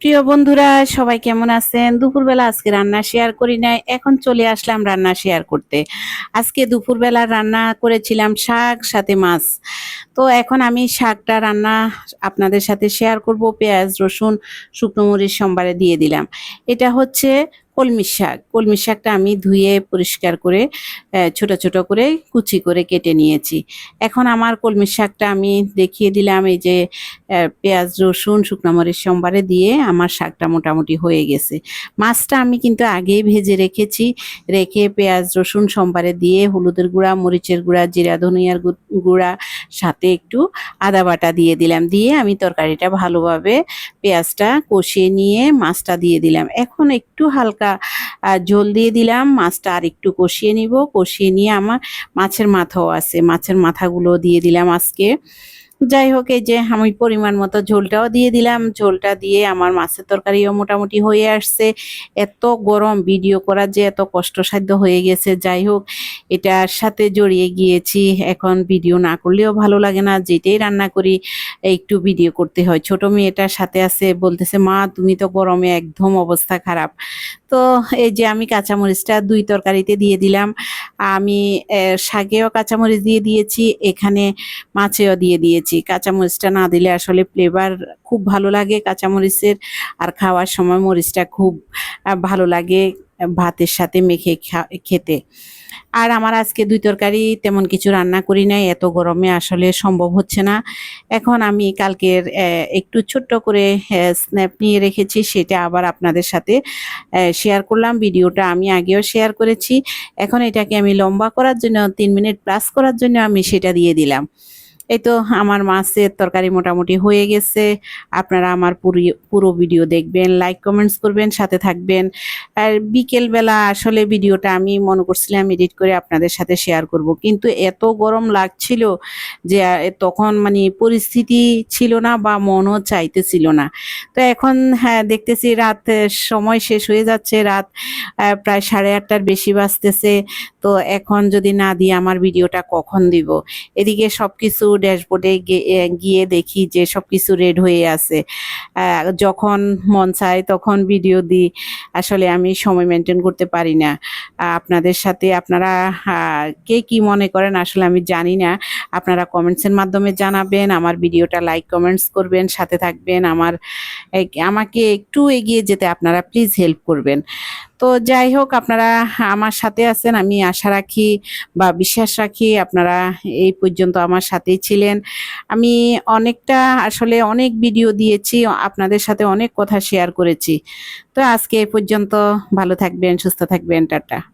প্রিয় বন্ধুরা, সবাই কেমন আছেন? দুপুরবেলা আজকে রান্না শেয়ার করি নাই, এখন চলে আসলাম রান্না শেয়ার করতে। আজকে দুপুরবেলা রান্না করেছিলাম শাক, সাথে মাছ। তো এখন আমি শাকটা রান্না আপনাদের সাথে শেয়ার করব, পেঁয়াজ, রসুন, শুকনো মরিচ সোমবারে দিয়ে দিলাম। এটা হচ্ছে কলমি শাক। কলমি শাকটা আমি ধুয়ে পরিষ্কার করে ছোট ছোট করে কুচি করে কেটে নিয়েছি। এখন আমার কলমি শাকটা আমি দেখিয়ে দিলাম, এই যে পেঁয়াজ, রসুন, শুকনো মরিচ, সোমবারে দিয়ে আমার শাকটা মোটামুটি হয়ে গেছে। মাছটা আমি কিন্তু আগেই ভেজে রেখেছি। রেখে পেঁয়াজ, রসুন সোমবারে দিয়ে হলুদের গুঁড়া, মরিচের গুঁড়া, জিরা, ধনিয়ার গুঁড়া, সাথে একটু আদা বাটা দিয়ে দিলাম। দিয়ে আমি তরকারিটা ভালোভাবে পেঁয়াজটা কষিয়ে নিয়ে মাছটা দিয়ে দিলাম। এখন একটু হালকা আহ, ঝোল দিয়ে দিলাম। মাছটা আর একটু কষিয়ে নিব। কষিয়ে নিয়ে আমার মাছের মাথাও আছে। মাছের মাথাগুলো দিয়ে দিলাম আজকে। যাই হোক এই যে আমি পরিমাণ মতো ঝোলটাও দিয়ে দিলাম। ঝোলটা দিয়ে আমার মাছের তরকারিও মোটামুটি হয়ে আসছে। এত গরম ভিডিও করার যে এত কষ্টসাধ্য হয়ে গেছে। যাই হোক এটার সাথে জড়িয়ে গিয়েছি। এখন ভিডিও না করলেও ভালো লাগে না। যেটাই রান্না করি, একটু ভিডিও করতে হয়। ছোট মেয়েটার সাথে আছে, বলতেছে, মা, তুমি তো গরমে একদম অবস্থা খারাপ। তো এই যে আমি কাঁচামরিচটা দুই তরকারিতে দিয়ে দিলাম। আমি শাকেও কাঁচামরিচ দিয়ে দিয়েছি, এখানে মাছেও দিয়ে দিয়েছি। কাঁচামরিচটা না দিলে আসলে ফ্লেভার খুব ভালো লাগে কাঁচামরিচের। আর খাওয়ার সময় মরিচটা খুব ভালো লাগে। ভাতের সাথে মেখে খেতে। আর আমার আজকে দুই তরকারি তেমন কিছু রান্না করি নাই, এত গরমে আসলে সম্ভব হচ্ছে না। এখন আমি কালকের একটু ছোট্ট করে স্ন্যাপ নিয়ে রেখেছি, সেটা আবার আপনাদের সাথে শেয়ার করলাম। ভিডিওটা আমি আগেও শেয়ার করেছি। এখন এটাকে আমি লম্বা করার জন্য, তিন মিনিট প্লাস করার জন্য আমি সেটা দিয়ে দিলাম। এই তো আমার মাছের তরকারি মোটামুটি হয়ে গেছে। আপনারা আমার পুরি- পুরো ভিডিও দেখবেন লাইক কমেন্টস করবেন, সাথে থাকবেন। আর বিকেলবেলা আসলে ভিডিওটা আমি মনে করছিলাম এডিট করে আপনাদের সাথে শেয়ার করব। কিন্তু এত গরম লাগছিল যে তখন মানে পরিস্থিতি ছিল না বা মনও চাইতেছিল না। তো এখন হ্যাঁ দেখতেছি রাত সময় শেষ হয়ে যাচ্ছে। রাত প্রায় সাড়ে আটটার বেশি বাজতেছে। তো এখন যদি না দিয়ে আমার ভিডিওটা কখন দিব? এদিকে সবকিছু ড্যাশবোর্ডে গিয়ে দেখি যে সব কিছু রেড হয়ে আছে। যখন মন চায় তখন ভিডিও দিই। আসলে আমি সময় মেনটেন করতে পারি না। আপনাদের সাথে আপনারা কে কি মনে করেন আসলে আমি জানি না। আপনারা কমেন্টসের মাধ্যমে জানাবেন, আমার ভিডিওটা লাইক কমেন্টস করবেন, সাথে থাকবেন। আমার আমাকে একটু এগিয়ে যেতে আপনারা প্লিজ হেল্প করবেন। তো যাই হোক, আপনারা আমার সাথে আছেন, আমি আশা রাখি বা বিশ্বাস রাখি আপনারা এই পর্যন্ত আমার সাথেই ছিলেন। আমি অনেকটা আসলে অনেক ভিডিও দিয়েছি, আপনাদের সাথে অনেক কথা শেয়ার করেছি। তো আজকে এ পর্যন্ত ভালো থাকবেন, সুস্থ থাকবেন, টাটা।